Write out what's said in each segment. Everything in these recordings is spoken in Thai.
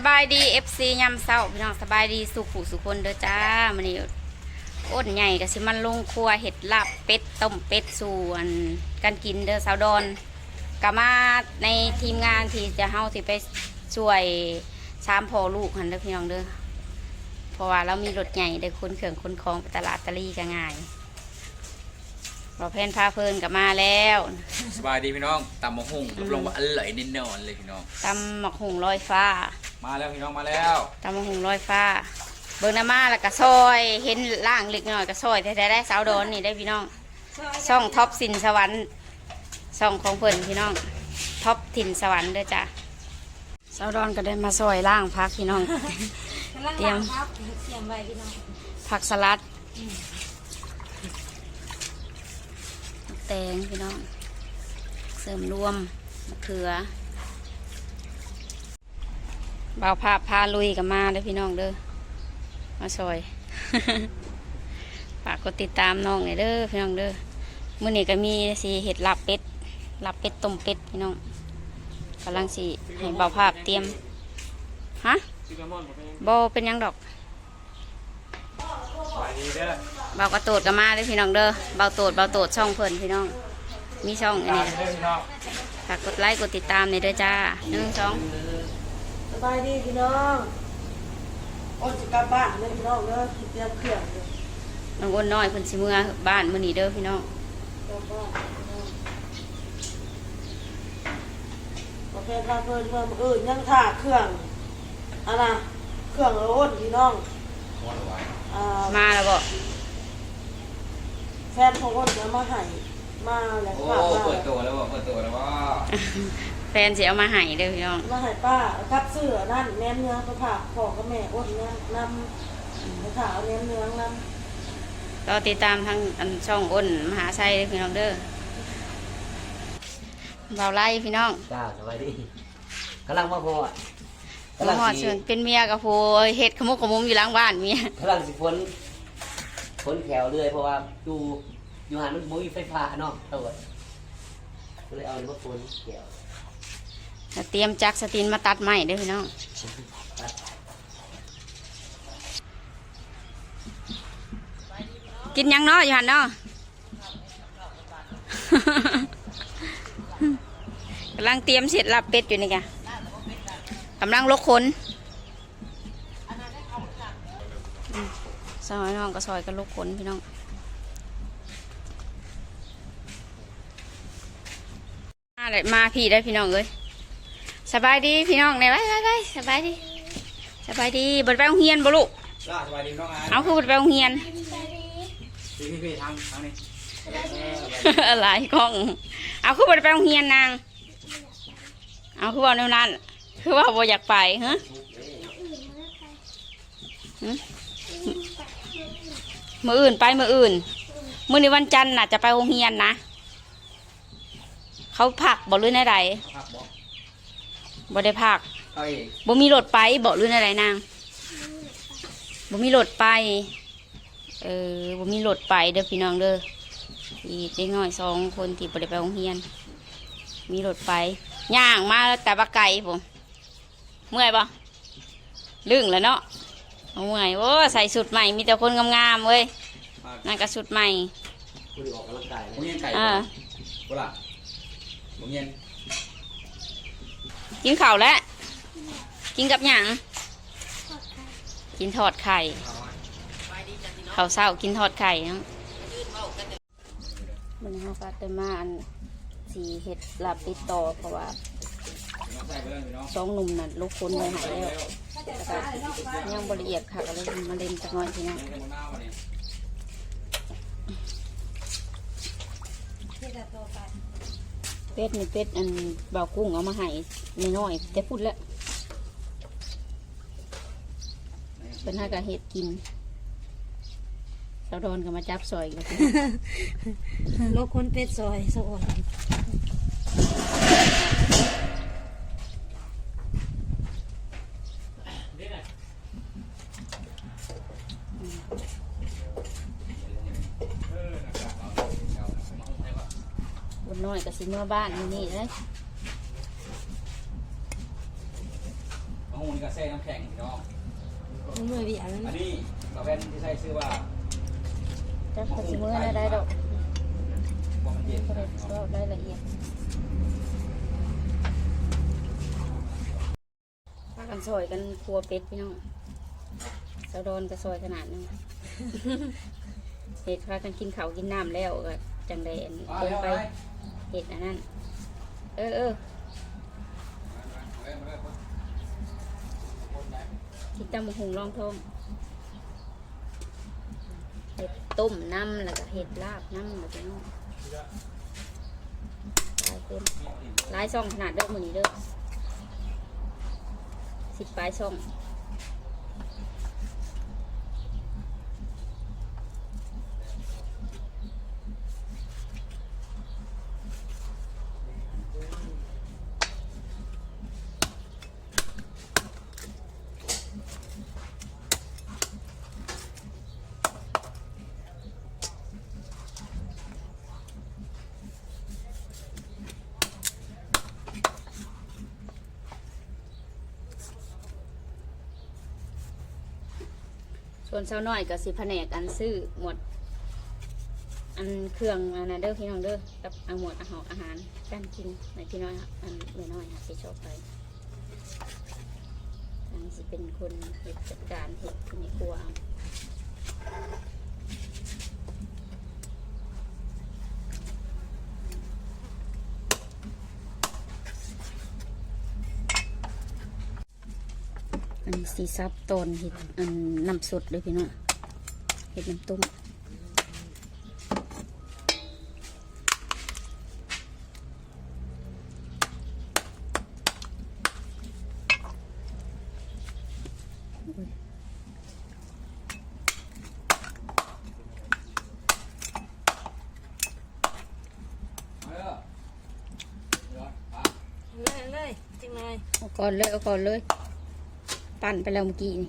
สบายดี FC ยำเศร้าพี่น้องสบายดีสุขุสุคนเด้อจ้ามันนี้อ้นใหญ่ก็สิมันลงครัวเห็ดลาบเป็ดต้มเป็ดส่วนกันกินเด้อสาวดอนก็มาในทีมงานที่จะเฮาทีไปช่วยชามพอลูกหันเด้อพี่น้องเด้อเพราะว่าเรามีรถใหญ่ได้คนเครื่องคนของไปตลาดตะลี่ก็ง่าย เราเพนพาเพลินก็มาแล้วสบายดีพี่น้องตำมะฮุ่งรับรองว่าอร่อยแน่นอนเลยพี่น้องตำหมักหุงลอยฟ้ามาแล้วพี่น้องมาแล้วตำมะหุงลอยฟ้า เบิ่งหน้ามาแล้วก็ซอยเห็นล่างเล็กน้อยก็ซอยแต่ได้สาวโดนนี่ได้พี่น้องช่องท็อปสินสวรรค์ช่องของเพิ่นพี่น้องท็อปถิ่นสวรรค์เด้อจ้ะสาวดอนก็ได้มาซอยล่างพักพี่น้อง เตรียมครับเตรียมไว้พี่น้องผักสลัด แตงพี่น้อง เสริมรวมมะเขือเบาวภาพาลุยกับมาเด้อพี่น้องเด้อมาซอยฝากกดติดตามน้องหน่อยเด้อพี่น้องเด้อมื้อนี้ก็มีสีเห็ดลาบเป็ดลาบเป็ดต้มเป็ดพี่น้องกำลังสีให้เบาวภาพเตรียมฮะบเป็นยังดอกสบายดี เด้อเบากระโตดก็มาเลยพี่น้องเด้อเบาโตดเบาโตดช่องเพิ่นพี่น้อง มีช่องอันตามนี้เด้อพี่น้องฝากกดไลค์กดติดตามในอยเด้อจ้าหนึ่งสองสบายดีพี่น้องอ้นจะกลับบ้านเลยพี่น้องเด้อเตรียมเครื่องเลยน้องอ้นน้อยเพิ่นสิเมื่อบ้านมื้อนี้เด้อพี่น้องกลับบ้านพี่น้องประเภทว่าเพิ่นเพิ่มอื่นยังถ่าเครื่องอันน่ะเครื่องโอ้นพี่น้องม้วนไว้อ่า มาแล้วบ่ แฟนของอ้นเอามาให้มาแล้วโอ้ฝากมาเปิดตัวแล้วบ่เปิดตัวแล้วว่าแฟนสิเอามาให้เด้อพี่น้องมาให้ป้ากับเสื้อนั่นแหนมเนื้อไปฝากพ่อกับแม่อ้นเนี่ยนำไปถาเอาแหนมเนื้อนำก็ติดตามทางอันช่องอ้นมหาชัยเด้อพี่น้องเด้อเบาไล่พี่น้องจ้าสบายดีกำลังมาพออะมากำลังหอดสิส่วนเป็นเมียกับผู้เฮ็ดขมุกขมุมอยู่หล้างบ้านเมีย กำลังสิพ้น พ้นแถวเลยเพราะว่าอยู่อยู่หันมันบ่มีไฟฟ้าเนาะเท่ากับก็เลยเอาเลยมาพ้นแถวเตรียมจักสตินมาตัดไม้เด้อพี่น้องกินยังเนาะอยู่หันเนาะกำลังเตรียมเสร็จลับเป็ดอยู่นี่กะกำลังลกขนอืม ซอยน้องก็ซอยกันลกขนพี่น้องมาเลยมาพี่ได้พี่น้องเลยสบายดีพี่น้องเนี่ยไปไปไปสบายดีสบายดีบดไปโรงเรียนบ่ลูกจ้าสบายดีพี่น้องอะเอาคือบดไปโรงเรียนพี่พี่พี่ทางทางนี้หลายกล้อง เอาคือบ่ได้ไปโรงเรียนนาง เอาคือว่าแนวนั้น คือว่าบ่อยากไปฮะหึ มืออื่นไปมืออื่น มื้อนี้วันจันทร์น่ะจะไปโรงเรียนนะ เขาพักบ่หรือในใดพักบ่บ่ได้พักเอาอีกบ่มีรถไปบ่หรือในใดนางบ่มีรถไป เออบ่มีรถไปเด้อพี่น้องเด้ออีกเด็กน้อยสองคนที่บ่ได้ไปโรงเรียน มีรถไปย่างมาแต่บะไก่ผมเมื่อยปะลึงแล้วเนาะ เอาเมื่อยโอ้ใส่สุดใหม่มีแต่คนงามๆเว้ยมานั่นก็สุดใหม่คุณออกกำลังกายโรงเรียนไก่อ่าบ่ล่ะโรงเรียนกินข้าวแล้วกินกับหยังกินทอดไข่ข้าวเช้ากินทอดไข่เนาะมันเขาก็ได้มาอันสีเห็ดลาบติดต่อเพราะว่าน้องใส่ไปเลยพี่น้องสองหนุ่มน่ะลูกคนเลยหายแล้วแล้วก็ ยังบละเอียดค่ะก็เลยมาเล่นจักหน่อยทีนี้นี่มันน้าวันนี้เป็ดนี่เป็ดอันเบากุ้งเอามาให้น้อยแต่พูดแล้วเป็นห้ากะเห็ดกินสาวดอนก็มาจับซอยกันโลกคนเป็ดซอยสะอ่อน อยก็สิเมื่อบ้านอยู่นี่เลยพมะฮุงนี่ก็แช่น้ำแข็งพี่น้องมันมือเบียร์แล้วอันนะนี้เราแว่นที่ใช้ชื่อว่าจักสิมือได้ดอกว่ามันเย็นก็ได้ก็ได้ละเอียดพากันซอยกันครัวเป็ดพี่น้องสะดอนก็ซอยขนาดนึงเห็ดพากันกินข้าวกินน้ำแล้วก็จังได้อันมาลงแล้วไปไป เห็ดอันนั้น เออเออกินตำหุงรองทองเห็ดต้มน้ำแล้วก็เห็ดลาบน้ำแล้วก็น้องลายคนหลายช่องขนาดเด้อมือนี้เด้อสิบปลายช่อง ส่วนเช้าน้อยก็สิแผนกอันซื้อหมวดอันเครื่องอันนั้นเด้อพี่น้องเด้อกับอันหมดอาหารอาหารการกินในพี่น้อยครับอันเมน้อยค่ะที่ชอบไปอันสิเป็นคนเฮ็ดจัดการเห็ดในครัวเอาอันนี้ สีซับตอนเห็ดอันน้ำสดเลยพี่น้องเห็ดน้ำต้มเลยเลยจริงเลยเอาก่อนเลยเอาก่อนเลย ปั่นไปแล้วเมื่อกี้นี่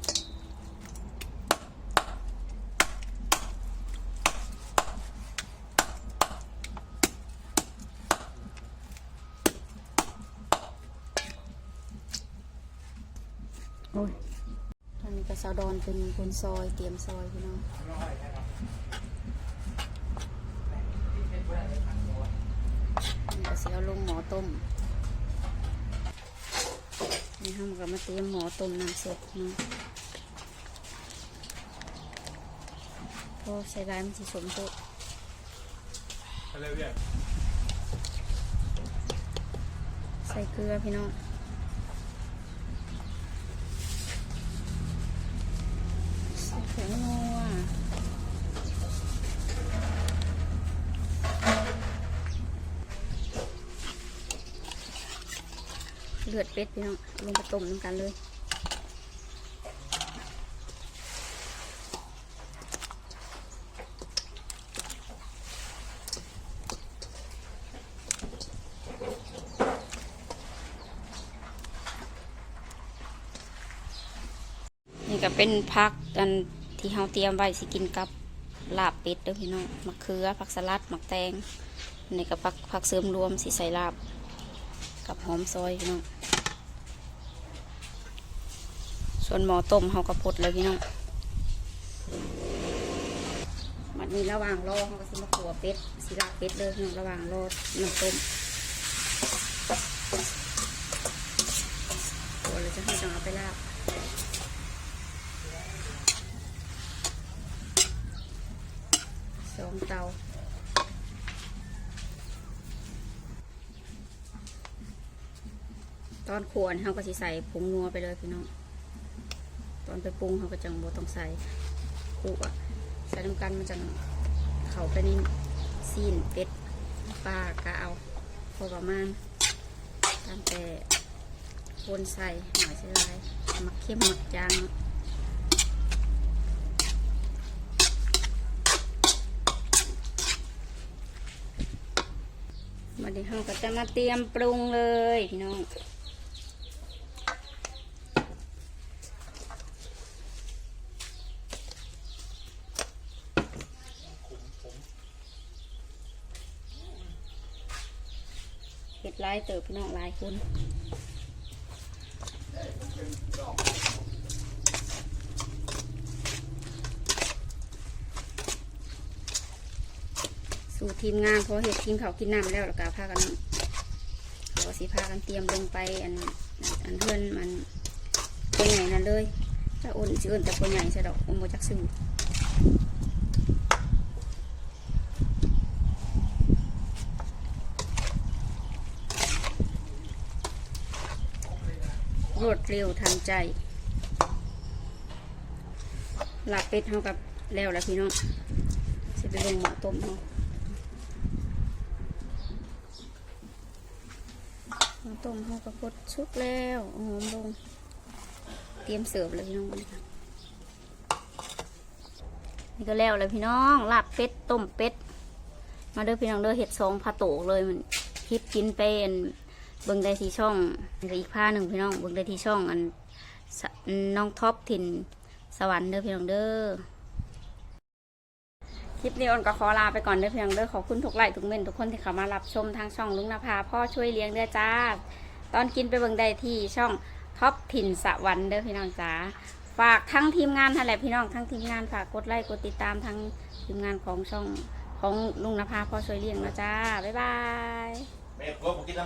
โอ้ยท่านนี้ก็สาวดอนเป็นคนซอยเตรียมซอยพี่น้องนี่ก็เสียลงหมอต้ม นี่ห้ามก็มาเตรียมหมอต้มน้ำสดเนาะพอใส่ลายมันสิสมโตะใส่เกลือพี่น้องใส่ผงนัว เลือดเป็ดพี่น้องลงไปต้มน้ำกันเลยนี่ก็เป็นผักกันที่เราเตรียมไว้สิกินกับลาบเป็ดเด้อพี่น้องมะเขือผักสลัดมะแตงนี่ก็ผักผักเสริมรวมสิใส่ลาบ กับหอมซอยพี่น้อง ส่วนหมอต้มเขาก็พดเลยพี่น้องมันนี้ระหว่างรอเขาก็สิมาขัวเป็ดสิลาเป็ดเลยพี่น้องระหว่างรอน้ำต้มขัวเลยจะให้จังเอาไปลาบสองเตาตอนขวนเขาก็สิใส่ผงนัวไปเลยพี่น้อง ตอนไปปรุงเขาก็จังโบต้องใส่คุกอะใส่น้ำกันมันจังเขาไปในซีนเป็ดปลากะเอาพอประมาณตามแต่คนใส่หน่อยใส่ลายหมักเข้มมักจางเนาะวันนี้เราก็จะมาเตรียมปรุงเลยพี่น้อง เห็ดหลายเติบพี่น้องหลายคนสู่ทีมงานพอเห็ดกินเขากินน้ำแล้วแล้วก็พากันขอสิพากันเตรียมลงไปอันอันเพื่อนมันตัวใหญ่นั่นเลยถ้าอุ่นสิอุ่นแต่ตัวใหญ่ใช่ดอกอุ่นโมจักซื้อ รวดเร็วทันใจหลับเป็ดเท่ากับแล้วแล้วพี่น้องจะไปลงหม้อต้มเนาะน้ำต้มเขากระพดชุกแล้วอาหอมลงเตรียมเสิร์ฟเลยพี่น้องนี่ค่ะนี่ก็แล้วเลยพี่น้องลาบเป็ดต้มเป็ดมาเด้อพี่น้องเด้อเห็ดซองพาโตกเลยมันคลิปกินเป็น เบิ่งได้ที่ช่องอีกผ้าหนึ่งพี่น้องเบิ่งได้ที่ช่องอันน้องท็อปถิ่นสวรรค์เด้อพี่น้องเด้อคลิปนี้ออนก็ขอลาไปก่อนเด้อเพียงเด้อขอบคุณทุกไลค์ทุกเมนทุกคนที่เข้ามารับชมทางช่องลุงนภาพ่อช่วยเลี้ยงเด้อจ้า ตอนกินไปเบิ่งได้ที่ช่องท็อปถิ่นสวรรค์เด้อพี่น้องจ๋าฝากทั้งทีมงานทั้งแหละพี่น้องทั้งทีมงานฝากกดไลค์กดติดตามทั้งทีมงานของช่องของลุงนภาพ่อช่วยเลี้ยงนะจ้าบ๊ายบายแม่กบกินน้